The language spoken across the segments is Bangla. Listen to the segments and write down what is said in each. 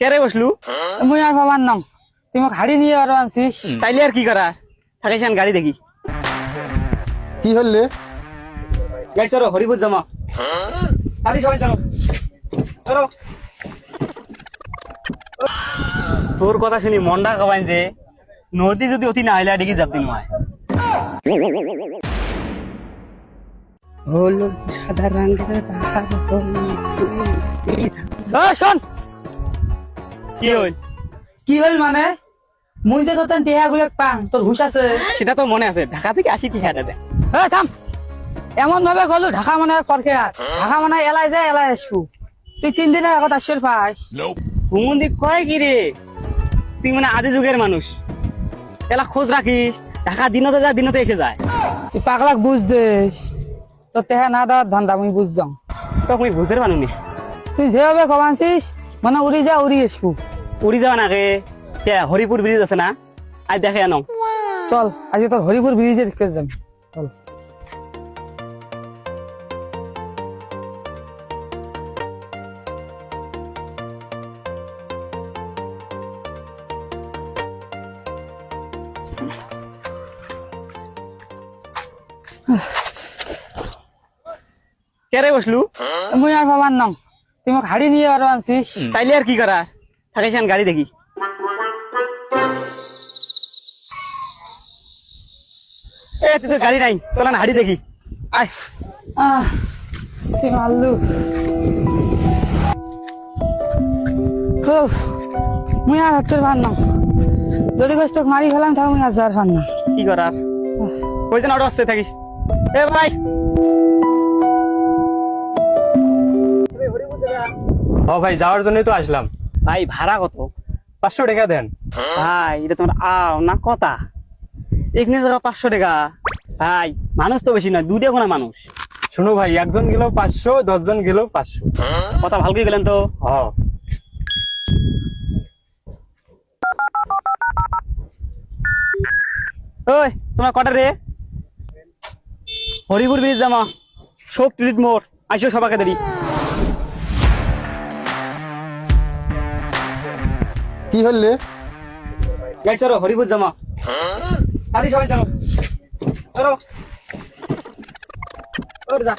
কেরে বসলু? মুই আর ভাবার নাম তুই মোক হাড়ি নিয়ে আরও আনছিস। তাইলে আর কি করা থাকিস গাড়ি দেখি। কি হলে গাই চলো হরিপুর জমা। আদি সবাই চলো চলো। তোর কথা শুনি মনটা খাবাইন যে নদী যদি অতি না আইলে ডিগি যাবতি নয় হলুদ সাদা রঙের পাহাড় শোন। কি হইল কি হল মানে? মুই যে তোর টেহা গুলো পাং তোর হুশ আছে? সেটা তো মনে আছে। ঢাকা থেকে আসি হ্যাঁ দে। এ থাম। এমন ভাবে গলু ঢাকা মানে পরকে হাট ঢাকা মানে এলাই যায় এলাই আসব। তুই তিন দিনের আগত আসির পাস। হুমন্দি কয় কি রে? তুই মানে আদি যুগের মানুষ। এলা খোঁজ রাখিস। ঢাকা দিনতে যা দিনতে এসে যায়। তুই পাগলাক বুঝ দিস। তোর টেহা না দেওয়ার ধান্দা মুই বুঝছাম তো আমি বুঝতে পারুনি তুই যেভাবে কমানছিস মানে উড়ি যা উড়ি আসব উড়ি যাওয়া নাকি কে হরিপুর ব্রিজ আছে না? আজ দেখে আনো চল আজকে তোর হরিপুর ব্রিজে দেখে যাবি চল। কে রে বসলু? মুই আর ভাবার নাম তুই মোক হাড়ি নিয়ে আরও আনছিস। তাইলে আর কি করা থাকিস গাড়ি দেখি। এ তুই তো গাড়ি নাই। চল না হাড়ি দেখি। আয় আহ তুই মারলু মুই আর হাতের ভার নাম যদি কষ্ট মারি ফেলাম তাহলে মুই আর যার ভার না। কি করার ওই যেন অটো আসতে থাকিস এ ভাই! ও ভাই যাওয়ার জন্যই তো আসলাম। ভাই ভাড়া কত? পাঁচশো টাকা দেন। ভাই এটা তোমার আও না কথা। এখানে যারা পাঁচশো টাকা ভাই মানুষ তো বেশি নয় দুইটা কোনো মানুষ। শুনো ভাই একজন গেল পাঁচশো দশজন গেল পাঁচশো। কথা ভালকে গেলেন তো। হ। ওই তোমার কটা রে? হরিপুর ব্রিজ জামা সব ট্রিট মোড় আইসো সবাকে দেরি। কি হলে চলো হরিপুর জামা। আদি সবাই চলো। চলো। ওরে যা।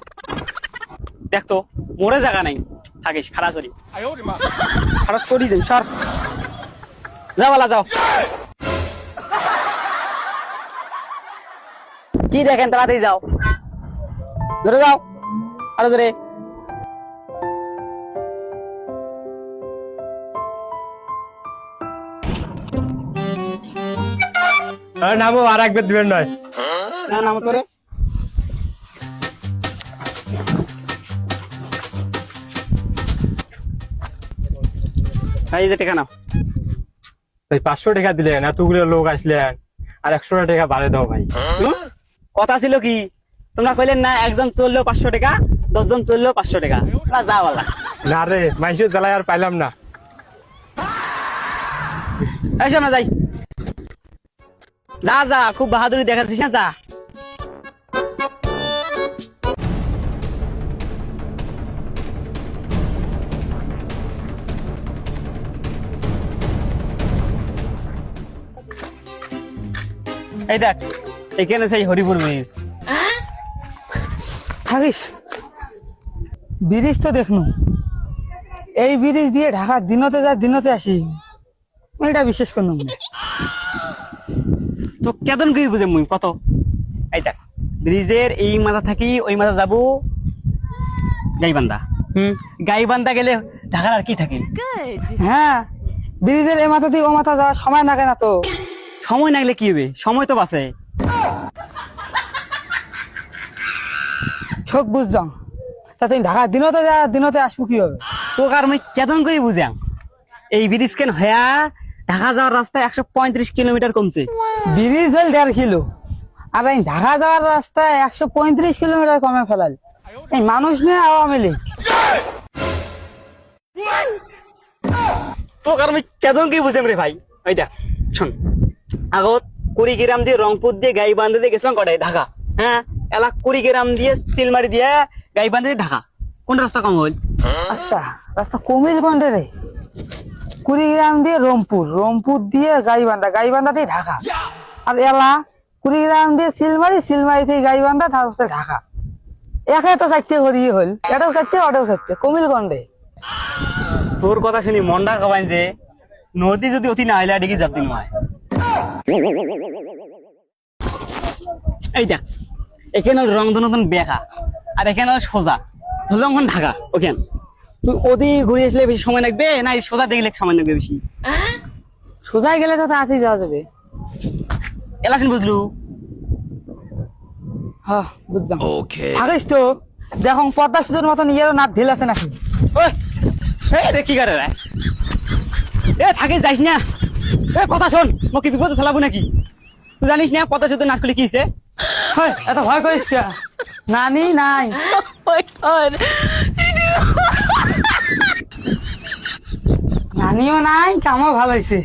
দেখ তো মোড়ে জায়গা নাই। থাকিস খারাপ চলি যাই সর যাও বালা, যাও। কি দেখেন, তাড়াতাড়ি যাও। ধরে যাও। আরও জোরে আরে নামো আর একবার দিবেন নয়। না নাম তোরে। এই যে টাকা নাও। ভাই পাঁচশো টাকা দিলেন এতগুলো লোক আসলেন আর একশো টাকা বাড়ে দাও ভাই। কথা ছিল কি? তোমরা কইলেন না একজন চললেও পাঁচশো টাকা দশজন চললেও পাঁচশো টাকা। না যা বলা। না রে মাইসের জ্বালায় আর পাইলাম না। এই শোনা যাই। যা যা, খুব বাহাদুরি দেখাচ্ছিস না যা। এই দেখ, এখানে সেই হরিপুর ব্রিজ। থাকিস? ব্রিজ তো দেখনু। এই ব্রিজ দিয়ে ঢাকা দিনতে যা, দিনতে আসি। এটা বিশ্বাস করলাম। তো কেতন কি বুঝে মুই? কত? এই দেখ ব্রিজের এই মাথা থাকি ওই মাথা যাব গাইবান্ধা। হুম। গাইবান্ধা গেলে ঢাকার আর কি থাকে? হ্যাঁ ব্রিজের এ মাথা থেকে ও মাথা যাওয়ার সময় লাগে না তো। সময় না গেলে কি হবে? সময় তো বাঁচে। চোখ বুঝছাম তা তুই ঢাকা দিনতে যা দিনতে আসব কি হবে তোকে আর মুই কেতন করে বুঝাম? এই ব্রিজ কেন হয়া ঢাকা যাওয়ার রাস্তায় একশো পঁয়ত্রিশ কিলোমিটার কমছে। ব্রিজ হল দেড় কিলো। আর এই ঢাকা যাওয়ার রাস্তায় একশো পঁয়ত্রিশ কিলোমিটার কমে ফেলাল। এই মানুষ নিয়ে আওয়ামী লীগ। তোকে আর মুই কেতন কি বুঝাম রে ভাই? ওই দেখ শোন। আগত কুড়িগ্রাম দিয়ে রংপুর দিয়ে গাইবান্ধা দিয়ে গেছিলাম কটায়? ঢাকা। হ্যাঁ? এলা কুড়িগ্রাম দিয়ে সিলমারি দিয়ে গাইবান্ধা দিয়ে ঢাকা। কোন রাস্তা কম হল আচ্ছা রাস্তা কমিল গন্ডে রে? কুড়িগ্রাম দিয়ে রংপুর রংপুর দিয়ে গাইবান্ধা গাইবান্ধা দিয়ে ঢাকা। আর এলা, কুড়িগ্রাম দিয়ে সিলমারি সিলমারি থেকে গাইবান্ধা, তারপর ঢাকা। একে তো চারটে হরিয়ে হল, এটাও চারটে, ওটাও চারটে কমিল গন্ডে তোর কথা শুনি মনটা কবাইন যে, নদী যদি অতি না হইলে ডিগি যাবদিন হয় এই দেখ, এখানে রং নতুন বেকা আর এখানে সোজা ধরলাম ঢাকা ওখান তুই ওদি ঘুরে আসলে বেশি সময় লাগবে? না সোজা দেখলে সময় লাগবে বেশি? সোজাই গেলে তো তাড়াতাড়ি যাওয়া যাবে। এলাসিন বুঝলু? হ্যাঁ বুঝলাম। থাকিস তো। দেখো পদ্মা সেতুর মতন ইয়েরও নাট ঢিল আছে নাকি? ওই রে কি করে রে? এ থাকিস যাইস না। এ কথা শোন মোক কি বিপদে চালাবো নাকি? তুই জানিস না পদ্মা সেতু নাট কি হইছে? হয় এত ভয় করিস কে নানি নাই। নানিও নাই কামও ভালো হয়েছে